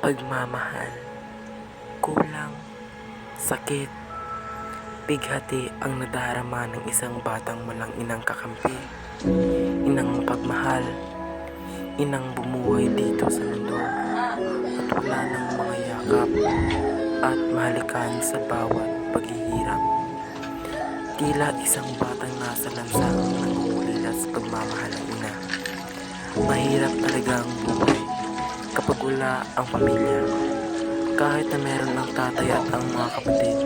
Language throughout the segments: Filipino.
Pagmamahal, kulang, sakit, bighati ang nadarama ng isang batang walang inang kakampi, inang mapagmahal, inang bumuhay dito sa mundo at wala ng mga yakap at mahalikan sa bawat paghihirap. Tila isang batang nasa lansangang nangungulila sa pagmamahal ng ina. Mahirap talaga ang buhay kapag wala ang pamilya. Kahit na meron ang tatay at ang mga kapatid,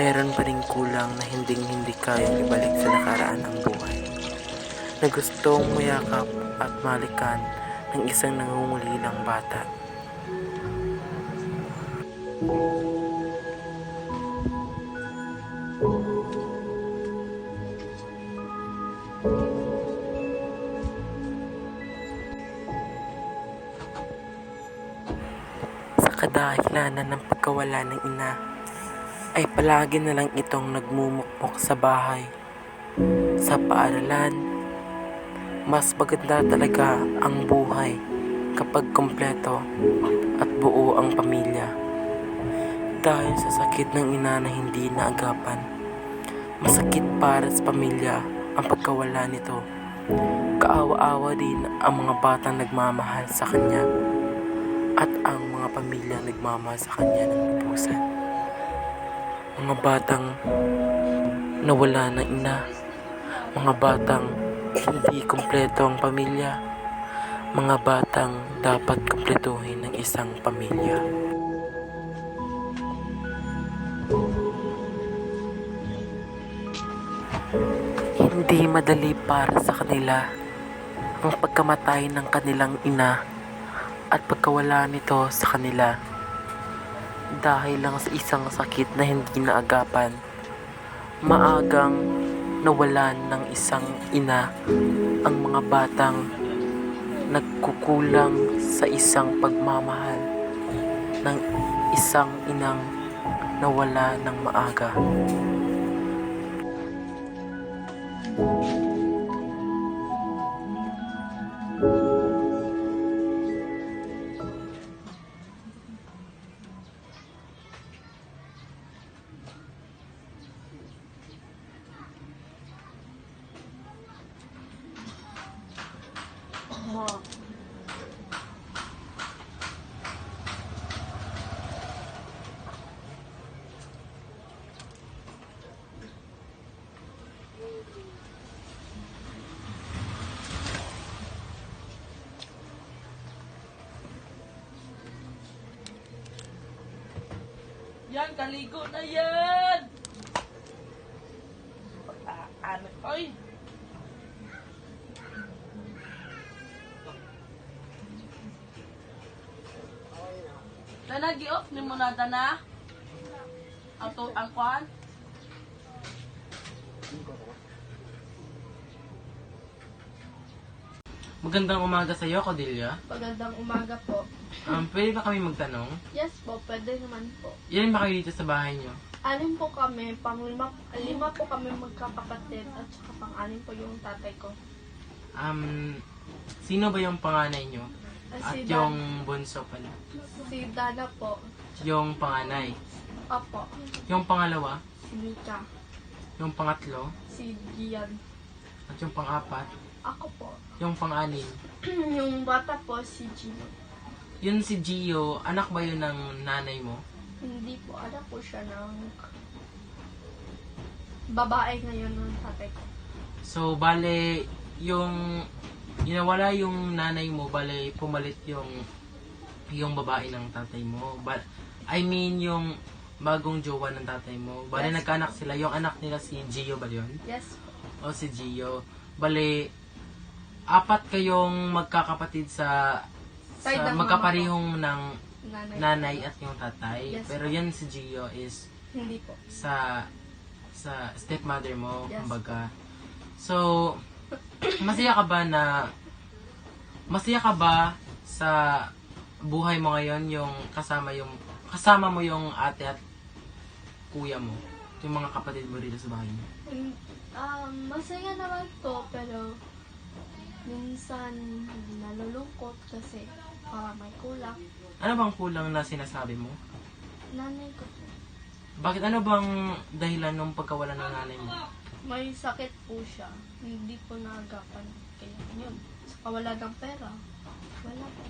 meron pa rin kulang na hinding hindi kayang ibalik sa nakaraan ng buhay. Na gustong mayakap at malikan ng isang nangungulilang bata. Sa kadahilanan ng pagkawala ng ina, ay palagi na lang itong nagmumukmok sa bahay. Sa paaralan, mas maganda talaga ang buhay kapag kompleto at buo ang pamilya. Dahil sa sakit ng ina na hindi naagapan, masakit para sa pamilya ang pagkawala nito. Kaawa-awa din ang mga batang nagmamahal sa kanya at ang nagmamahal sa kanya ng lubusan. Mga batang nawala ng ina, mga batang hindi kumpleto ang pamilya, mga batang dapat kumpletuhin ng isang pamilya. Hindi madali para sa kanila ang pagkamatay ng kanilang ina at pagkawala nito sa kanila dahil lang sa isang sakit na hindi naagapan. Maagang nawalan ng isang ina ang mga batang nagkukulang sa isang pagmamahal ng isang inang nawala ng maaga. Yan, kaligo na yan! Ano? Ay! Dana, gi-off ni mo na, Dana? Ang, to, ang kwan? Magandang umaga sa iyo, Cordelia. Magandang umaga po. Um, pwede ba kami magtanong? Yes po, pwede naman po. Ilan ba kayo dito sa bahay niyo? Anim po kami, pang lima, lima po kami magkakapatid at saka pang anim po yung tatay ko. Um, sino ba yung panganay niyo? Ah, At si, yung Dan- bunso pala? si Dana po. Yung panganay? Opo. Yung pangalawa? Si Mika. Yung pangatlo? Si Gian. At yung pangapat? Ako po. Yung pang-anim? yung bata po, si Gino. Yun si Gio, anak ba yun ng nanay mo? Hindi po, anak po siya ng babae ngayon ng tatay ko. So, bale, yung inawala yung nanay mo, bale, pumalit yung yung babae ng tatay mo. But, I mean, yung bagong jowa ng tatay mo. Bale, Yes. nagkaanak sila. Yung anak nila si Gio ba yun? Yes po. O si Gio. Bale, apat kayong magkakapatid sa, Side sa ng mama magkaparihong ng Nanay. nanay at yung tatay. Yes. Pero yan si Gio is Hindi po. sa sa stepmother mo, Yes. kumbaga. So, masaya ka ba na masaya ka ba sa buhay mo ngayon yung kasama yung kasama mo yung ate at kuya mo, yung mga kapatid mo rito sa bahay mo? Mm, Um, masaya naman po, pero minsan nalulungkot kasi ah, may kulang. Ano bang kulang na sinasabi mo? Nanay ko po. Bakit ano bang dahilan ng pagkawala ng nanay mo? May sakit po siya. Hindi po naagapan. Kaya yun. Saka wala ng pera. Wala po.